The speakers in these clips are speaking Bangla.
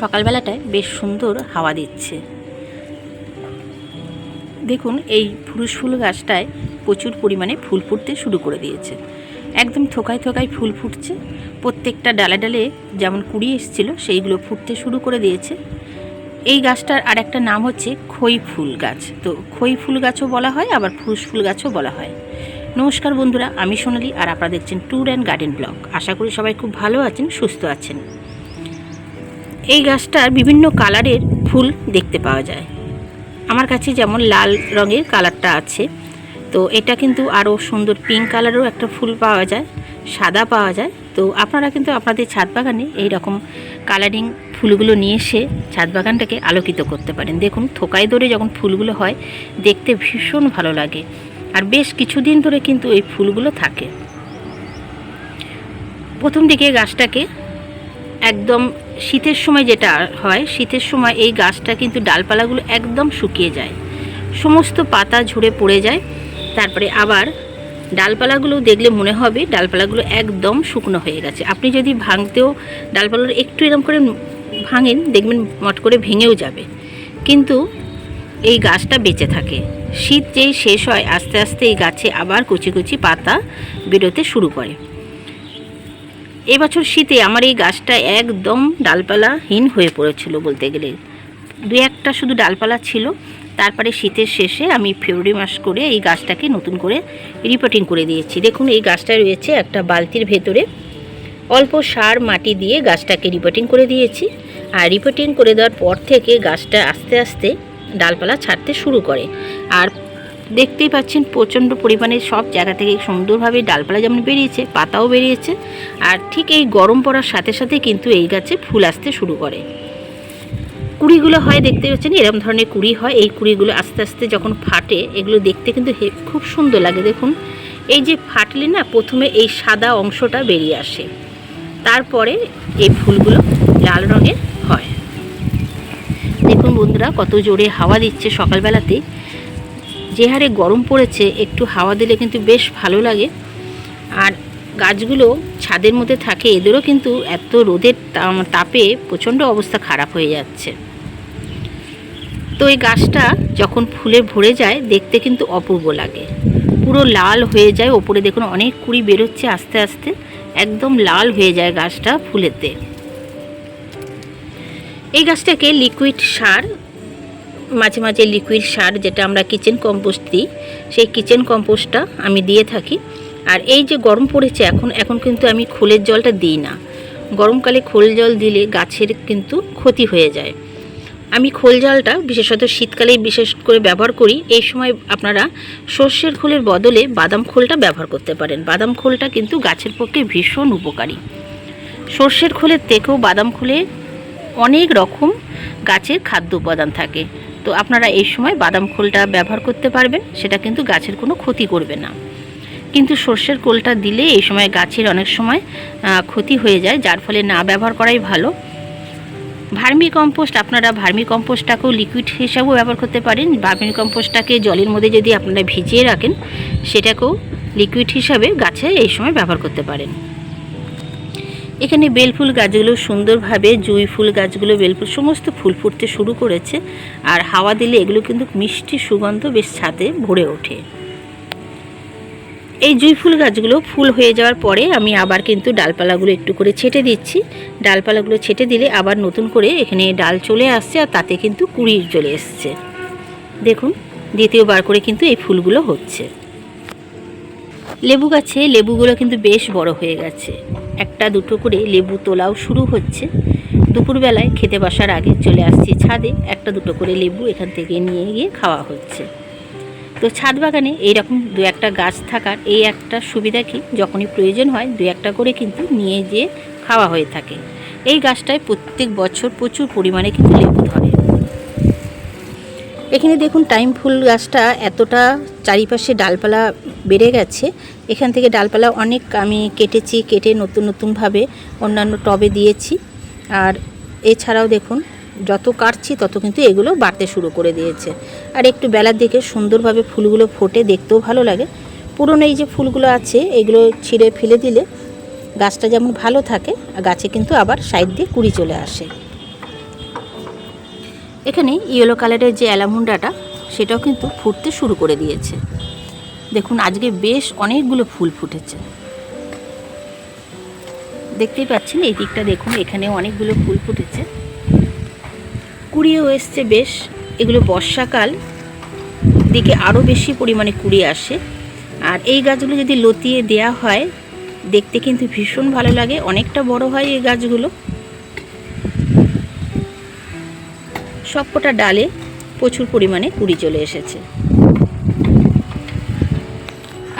সকালবেলাটায় বেশ সুন্দর হাওয়া দিচ্ছে। দেখুন, এই পুরুষ ফুল গাছটায় প্রচুর পরিমাণে ফুল ফুটতে শুরু করে দিয়েছে। একদম থোকায় থোকায় ফুল ফুটছে। প্রত্যেকটা ডালে ডালে যেমন কুড়ি এসেছিল, সেইগুলো ফুটতে শুরু করে দিয়েছে। এই গাছটার আর একটা নাম হচ্ছে খই ফুল গাছ। তো খই ফুল গাছও বলা হয়, আবার পুরুষ ফুল গাছও বলা হয়। নমস্কার বন্ধুরা, আমি সোনালি আর আপনারা দেখছেন ট্যুর অ্যান্ড গার্ডেন ব্লগ আশা করি সবাই খুব ভালো আছেন, সুস্থ আছেন। এই গাছটার বিভিন্ন কালারের ফুল দেখতে পাওয়া যায়। আমার কাছে যেমন লাল রঙের কালারটা আছে, তো এটা কিন্তু আরও সুন্দর পিঙ্ক কালারও একটা ফুল পাওয়া যায়, সাদা পাওয়া যায়। তো আপনারা কিন্তু আপনাদের ছাদ বাগানে এই রকম কালারিং ফুলগুলো নিয়ে এসে ছাদ বাগানটাকে আলোকিত করতে পারেন। দেখুন, থোকায় ধরে যখন ফুলগুলো হয়, দেখতে ভীষণ ভালো লাগে। আর বেশ কিছুদিন ধরে কিন্তু এই ফুলগুলো থাকে। প্রথম দিকে গাছটাকে একদম শীতের সময় যেটা হয়, শীতের সময় এই গাছটা কিন্তু ডালপালাগুলো একদম শুকিয়ে যায়। সমস্ত পাতা ঝরে পড়ে যায়। তারপরে আবার ডালপালাগুলো দেখলে মনে হবে ডালপালাগুলো একদম শুকনো হয়ে গেছে। আপনি যদি ভাঙতেও ডালপালাগুলো একটু এরকম করে ভাঙেন, দেখবেন মট করে ভেঙেও যাবে। কিন্তু এই গাছটা বেঁচে থাকে। শীত যেই শেষ হয়, আস্তে আস্তে এই গাছে আবার কুচি কুচি পাতা বেরোতে শুরু করে। এবছর শীতে আমার এই গাছটা একদম ডালপালাহীন হয়ে পড়েছিল বলতে গেলে। দু একটা শুধু ডালপালা ছিল। তারপরে শীতের শেষে আমি ফেব্রুয়ারি মাস করে এই গাছটাকে নতুন করে রিপোর্টিং করে দিয়েছি। দেখুন, এই গাছটা রয়েছে একটা বালতির ভেতরে অল্প সার, মাটি দিয়ে গাছটাকে রিপোর্টিং করে দিয়েছি। আর রিপোর্টিং করে দেওয়ার পর থেকে গাছটা আস্তে আস্তে ডালপালা ছাড়তে শুরু করে। আর দেখতেই পাচ্ছেন প্রচণ্ড পরিমাণে সব জায়গা থেকে সুন্দরভাবে ডালপালা যেমন বেরিয়েছে, পাতাও বেরিয়েছে। আর ঠিক এই গরম পড়ার সাথে সাথে কিন্তু এই গাছে ফুল আসতে শুরু করে। কুড়িগুলো হয় দেখতে পাচ্ছেন, এরকম ধরনের কুড়ি হয়। এই কুড়িগুলো আস্তে আস্তে যখন ফাটে, এগুলো দেখতে কিন্তু খুব সুন্দর লাগে। দেখুন, এই যে ফাটলে না প্রথমে এই সাদা অংশটা বেরিয়ে আসে। তারপরে এই ফুলগুলো লাল রঙের হয়। দেখুন বন্ধুরা, কত জোরে হাওয়া দিচ্ছে সকালবেলাতে। যে হারে গরম পড়েছে, একটু হাওয়া দিলে কিন্তু বেশ ভালো লাগে। আর গাছগুলো ছাদের মধ্যে থাকে, এদেরও কিন্তু এত রোদের তাপে প্রচণ্ড অবস্থা খারাপ হয়ে যাচ্ছে। তো এই গাছটা যখন ফুলে ভরে যায়, দেখতে কিন্তু অপূর্ব লাগে। পুরো লাল হয়ে যায়, ওপরে দেখুন অনেক কুড়ি বেরোচ্ছে আস্তে আস্তে, একদম লাল হয়ে যায় গাছটা ফুলেতে। এই গাছটাকে লিকুইড সার মাঝে মাঝে লিকুইড সার যেটা আমরা কিচেন কম্পোস্ট দিই, সেই কিচেন কম্পোস্টটা আমি দিয়ে থাকি। আর এই যে গরম পড়েছে এখন এখন কিন্তু আমি খোলের জলটা দিই না। গরমকালে খোল জল দিলে গাছের কিন্তু ক্ষতি হয়ে যায়। আমি খোল জলটা, বিশেষত শীতকালেই বিশেষ করে ব্যবহার করি, এই সময় আপনারা সর্ষের খোলের বদলে বাদাম খোলটা ব্যবহার করতে পারেন। বাদাম খোলটা কিন্তু গাছের পক্ষে ভীষণ উপকারী। সর্ষের খোলের থেকেও বাদাম খোলে অনেক রকম গাছের খাদ্য উপাদান থাকে। তো আপনারা এই সময় বাদাম খোলটা ব্যবহার করতে পারবেন, সেটা কিন্তু গাছের কোনো ক্ষতি করবে না। কিন্তু সর্ষের কোলটা দিলে এই সময় গাছের অনেক সময় ক্ষতি হয়ে যায়, যার ফলে না ব্যবহার করাই ভালো। ভার্মি কম্পোস্ট আপনারা ভার্মি কম্পোস্টটাকেও লিকুইড হিসাবেও ব্যবহার করতে পারেন। ভার্মি কম্পোস্টটাকে জলের মধ্যে যদি আপনারা ভিজিয়ে রাখেন, সেটাকেও লিকুইড হিসাবে গাছে এই সময় ব্যবহার করতে পারেন। এখানে বেলফুল গাছগুলো সুন্দরভাবে, জুঁই ফুল গাছগুলো, বেলফুল সমস্ত ফুল ফুটতে শুরু করেছে। আর হাওয়া দিলে এগুলো কিন্তু মিষ্টি সুগন্ধ, বেশ ছাদে ভরে ওঠে। এই জুঁই ফুল গাছগুলো ফুল হয়ে যাওয়ার পরে আমি আবার কিন্তু ডালপালাগুলো একটু করে ছেটে দিচ্ছি। ডালপালাগুলো ছেটে দিলে আবার নতুন করে এখানে ডাল চলে আসছে আর তাতে কিন্তু কুড়ি চলে এসছে। দেখুন, দ্বিতীয়বার করে কিন্তু এই ফুলগুলো হচ্ছে। লেবু গাছে লেবুগুলো কিন্তু বেশ বড় হয়ে গেছে। একটা, দুটো করে লেবু তোলাও শুরু হচ্ছে। দুপুরবেলায় খেতে বসার আগে চলে আসছি ছাদে। একটা, দুটো করে লেবু এখান থেকে নিয়ে গিয়ে খাওয়া হচ্ছে। তো ছাদ বাগানে এইরকম দু একটা গাছ থাকার এই একটা সুবিধা কি? যখনই প্রয়োজন হয়, দু একটা করে কিন্তু নিয়ে যেয়ে খাওয়া হয়ে থাকে। এই গাছটায় প্রত্যেক বছর প্রচুর পরিমাণে কিন্তু লেবু এখানে দেখুন টাইম ফুল গাছটা এতটা চারিপাশে ডালপালা বেড়ে গেছে। এখান থেকে ডালপালা অনেক আমি কেটেছি, কেটে নতুন নতুনভাবে অন্যান্য টবে দিয়েছি। আর এছাড়াও দেখুন, যত কাটছি তত কিন্তু এগুলো বাড়তে শুরু করে দিয়েছে। আর একটু বেলার দিকে সুন্দরভাবে ফুলগুলো ফোটে, দেখতেও ভালো লাগে। পুরনো এই যে ফুলগুলো আছে, এগুলো ছিঁড়ে ফেলে দিলে গাছটা যেমন ভালো থাকে গাছে কিন্তু আবার সাইড দিয়ে কুড়ি চলে আসে। এখানে ইয়েলো কালারের যে অ্যালামুন্ডাটা সেটাও কিন্তু ফুটতে শুরু করে দিয়েছে। দেখুন, আজকে বেশ অনেকগুলো ফুল ফুটেছে। দেখতেই পাচ্ছেন, এই দিকটা দেখুন এখানে অনেকগুলো ফুল ফুটেছে। কুড়িয়েও এসছে বেশ, এগুলো বর্ষাকাল, দিকে আরও বেশি পরিমাণে কুড়ি আসে। আর এই গাছগুলো যদি লতিয়ে দেয়া হয়, দেখতে কিন্তু ভীষণ ভালো লাগে, অনেকটা বড় হয় এই গাছগুলো। সবকটা ডালে প্রচুর পরিমাণে কুড়ি চলে এসেছে।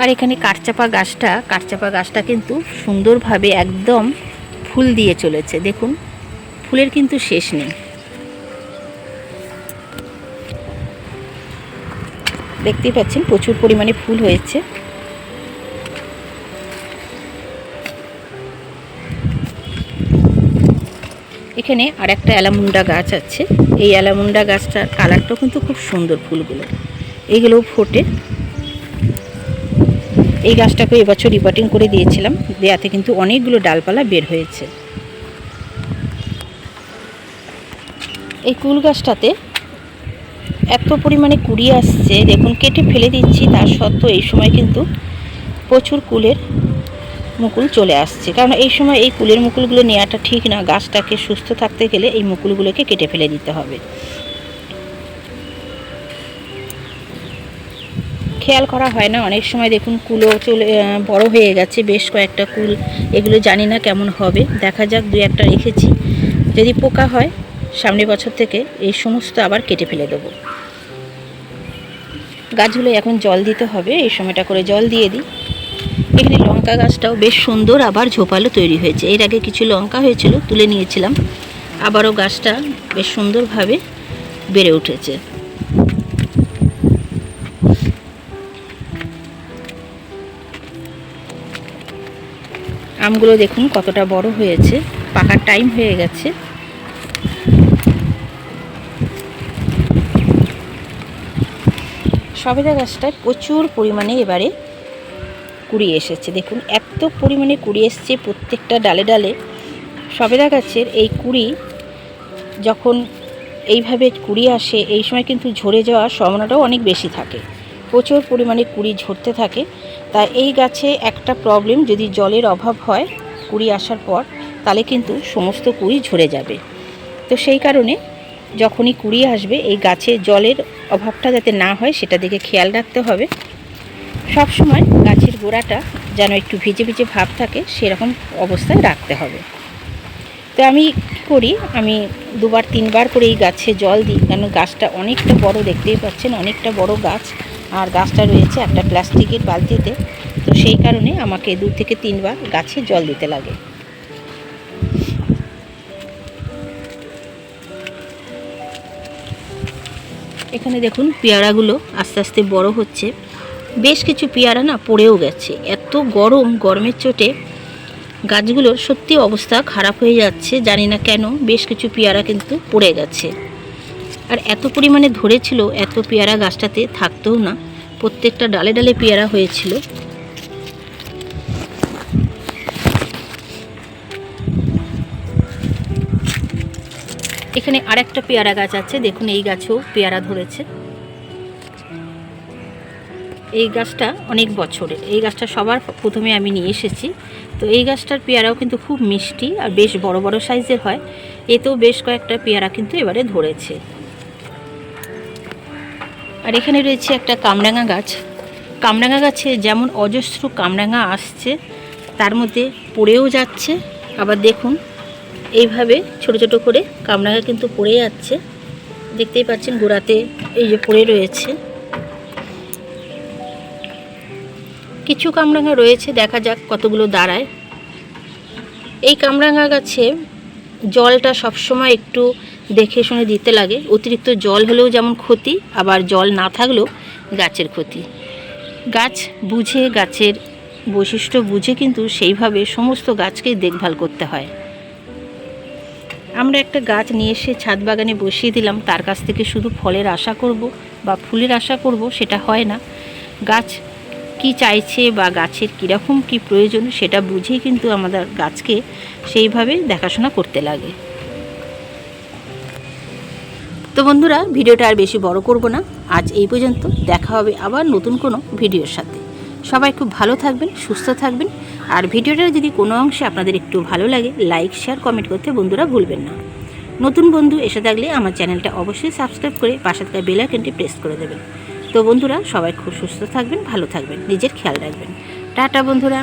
আর এখানে কাঠচাপা গাছটা কাঠচাপা গাছটা কিন্তু সুন্দরভাবে একদম ফুল দিয়ে চলেছে। দেখুন, ফুলের কিন্তু শেষ নেই। দেখতেই পাচ্ছেন, প্রচুর পরিমাণে ফুল হয়েছে। এখানে আর একটা অ্যালামুন্ডা গাছ আছে। এই অ্যালামুন্ডা গাছটার কালারটাও কিন্তু খুব সুন্দর ফুলগুলো। এইগুলোও ফোটে। এই গাছটাকে এবছর রিপোর্টিং করে দিয়েছিলাম। দেয়াতে কিন্তু অনেকগুলো ডালপালা বের হয়েছে। এই কুল গাছটাতে এত পরিমাণে কুড়ি আসছে। দেখুন, কেটে ফেলে দিচ্ছি। তার সত্ত্বেও এই সময় কিন্তু প্রচুর কুলের মুকুল চলে আসছে। কারণ এই সময় এই কুলের মুকুলগুলো নেওয়াটা ঠিক না। গাছটাকে সুস্থ থাকতে গেলে এই মুকুলগুলোকে কেটে ফেলে দিতে হবে। খেয়াল করা হয় না, অনেক সময় দেখুন কুলো চলে বড় হয়ে গেছে, বেশ কয়েকটা কুল। এগুলো জানি না কেমন হবে। দেখা যাক, দুই একটা রেখেছি। যদি পোকা হয় সামনের বছর থেকে এই সমস্ত আবার কেটে ফেলে দেবো। গাছগুলো এখন জল দিতে হবে, এই সময়টা করে জল দিয়ে দিই। এখানে লঙ্কা গাছটাও বেশ সুন্দর আবার ঝোপালো তৈরি হয়েছে। এর আগে কিছু লঙ্কা হয়েছিল, তুলে নিয়েছিলাম। আবারও গাছটা বেশ সুন্দরভাবে বেড়ে উঠেছে। আমগুলো দেখুন কতটা বড় হয়েছে, পাকার টাইম হয়ে গেছে। সবেদা গাছটায় প্রচুর পরিমাণে এবারে কুড়ি এসেছে। দেখুন, এত পরিমাণে কুড়ি এসছে প্রত্যেকটা ডালে ডালে। সবেদা গাছের এই কুড়ি যখন এইভাবে কুড়ি আসে, এই সময় কিন্তু ঝরে যাওয়ার সম্ভাবনাটাও অনেক বেশি থাকে। প্রচুর পরিমাণে কুড়ি ঝরতে থাকে। তাই এই গাছে একটা প্রবলেম যদি জলের অভাব হয় কুড়ি আসার পর, তাহলে কিন্তু সমস্ত কুড়ি ঝরে যাবে। তো সেই কারণে যখনই কুড়ি আসবে, এই গাছে জলের অভাবটা যাতে না হয়, সেটা দিকে খেয়াল রাখতে হবে। সব সময় গাছের গোড়াটা যেন একটু ভিজে ভিজে ভাব থাকে, সেরকম অবস্থায় রাখতে হবে। তো আমি করি, আমি দুবার, তিনবার করে এই গাছে জল দিই, কেন গাছটা অনেকটা বড় দেখতেই পাচ্ছেন, অনেকটা বড় গাছ, আর গাছটা রয়েছে একটা প্লাস্টিকের বালতিতে। তো সেই কারণে আমাকে দু থেকে তিনবার গাছে জল দিতে লাগে। এখানে দেখুন, পেয়ারাগুলো আস্তে আস্তে বড় হচ্ছে। বেশ কিছু পেয়ারা না পড়েও গেছে। এত গরম গরমের চোটে গাছগুলোর সত্যি অবস্থা খারাপ হয়ে যাচ্ছে, জানি না কেন, বেশ কিছু পেয়ারা কিন্তু পড়ে গেছে। আর এত পরিমাণে ধরেছিল এত পেয়ারা গাছটাতে থাকতেও না। প্রত্যেকটা ডালে ডালে পেয়ারা হয়েছিল। এখানে আরেকটা পেয়ারা গাছ আছে, দেখুন এই গাছেও পেয়ারা ধরেছে। এই গাছটা অনেক বছরের। এই গাছটা সবার প্রথমে আমি নিয়ে এসেছি। তো এই গাছটার পেয়ারাও কিন্তু খুব মিষ্টি আর বেশ বড় বড় সাইজের হয়। এতেও বেশ কয়েকটা পেয়ারা কিন্তু এবারে ধরেছে। আর এখানে রয়েছে একটা কামরাঙা গাছ। কামরাঙা গাছে যেমন অজস্র কামরাঙা আসছে, তার মধ্যে পড়েও যাচ্ছে। আবার দেখুন, এইভাবে ছোট ছোট করে কামরাঙা কিন্তু পড়ে যাচ্ছে। দেখতেই পাচ্ছেন গোড়াতে এই যে পড়ে রয়েছে। কিছু কামরাঙা রয়েছে, দেখা যাক কতগুলো দাঁড়ায়। এই কামরাঙা গাছে জলটা সবসময় একটু দেখে শুনে দিতে লাগে। অতিরিক্ত জল হলেও যেমন ক্ষতি, আবার জল না থাকলেও গাছের ক্ষতি। গাছ বুঝে, গাছের বৈশিষ্ট্য বুঝে কিন্তু সেইভাবে সমস্ত গাছকেই দেখভাল করতে হয়। আমরা একটা গাছ নিয়ে এসে ছাদ বাগানে বসিয়ে দিলাম। তার কাছ থেকে শুধু ফলের আশা করব বা ফুলের আশা করব সেটা হয় না। গাছ কি চাইছে বা গাছের কীরকম কি প্রয়োজন সেটা বুঝেই কিন্তু আমাদের গাছকে সেইভাবে দেখাশোনা করতে লাগে। তো বন্ধুরা, ভিডিওটা আর বেশি বড় করব না। আজ এই পর্যন্ত। দেখা হবে আবার নতুন কোনো ভিডিওর সাথে। সবাই খুব ভালো থাকবেন, সুস্থ থাকবেন। আর ভিডিওটা যদি কোনো অংশে আপনাদের একটু ভালো লাগে লাইক শেয়ার কমেন্ট করতে বন্ধুরা ভুলবেন না। নতুন বন্ধু এসে থাকলে আমার চ্যানেলটা অবশ্যই সাবস্ক্রাইব করে পাশে থাকা বেল প্রেস করে দেবেন। তো বন্ধুরা সবাই খুব সুস্থ থাকবেন ভালো থাকবেন নিজের খেয়াল রাখবেন। টাটা বন্ধুরা।